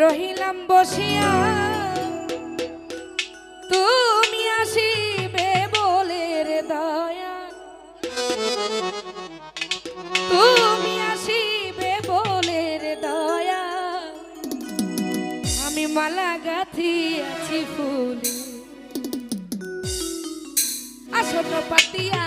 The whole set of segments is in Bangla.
রহিলাম বসিয়া। তুমি আসিবে বলে রে দয়া। তুমি আসিবে বলে রে দয়া। আমি মালা গাথি আছি ফুলে আসন পাতিয়া।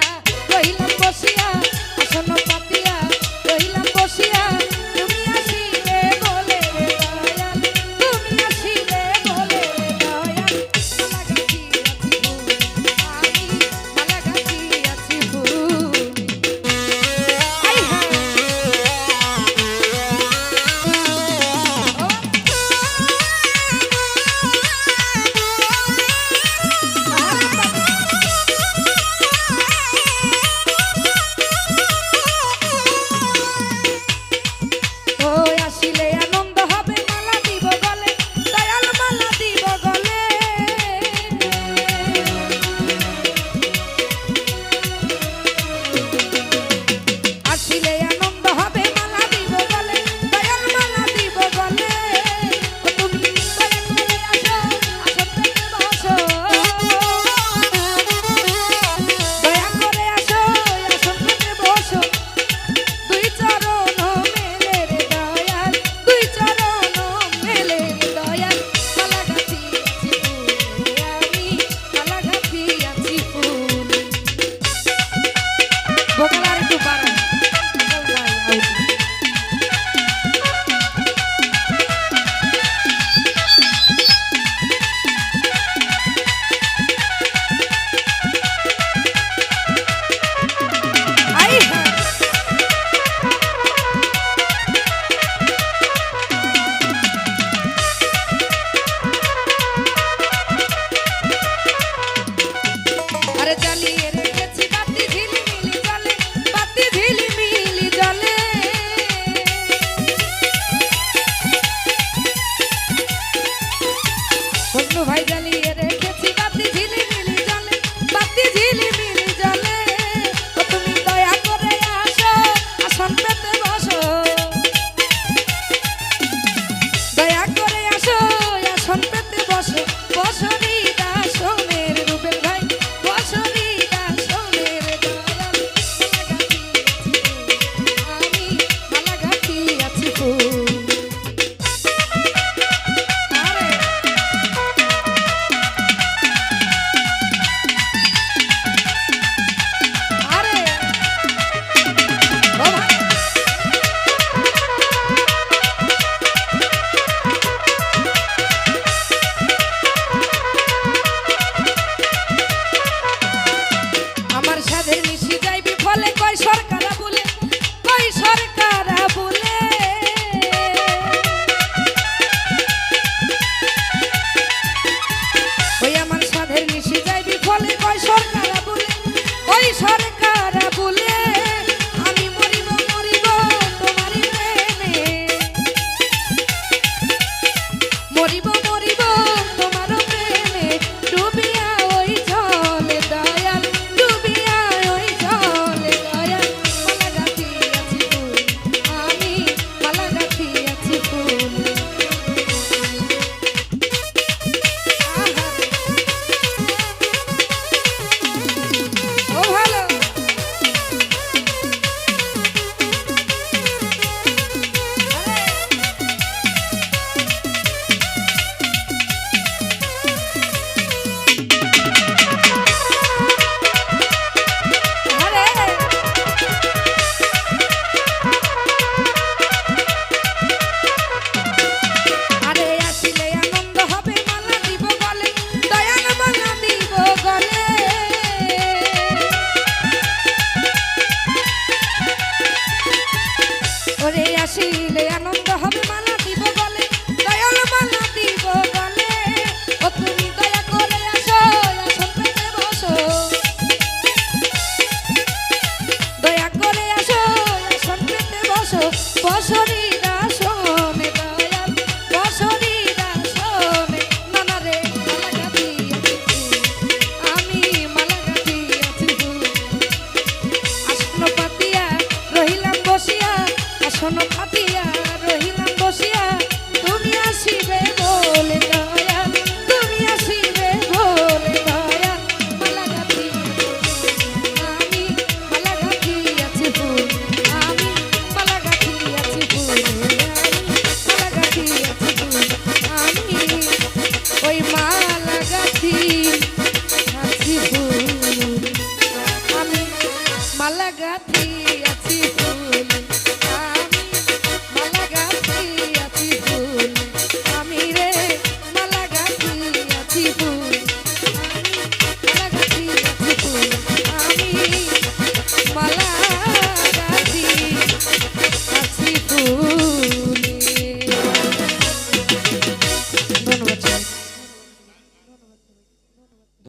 Just শোনো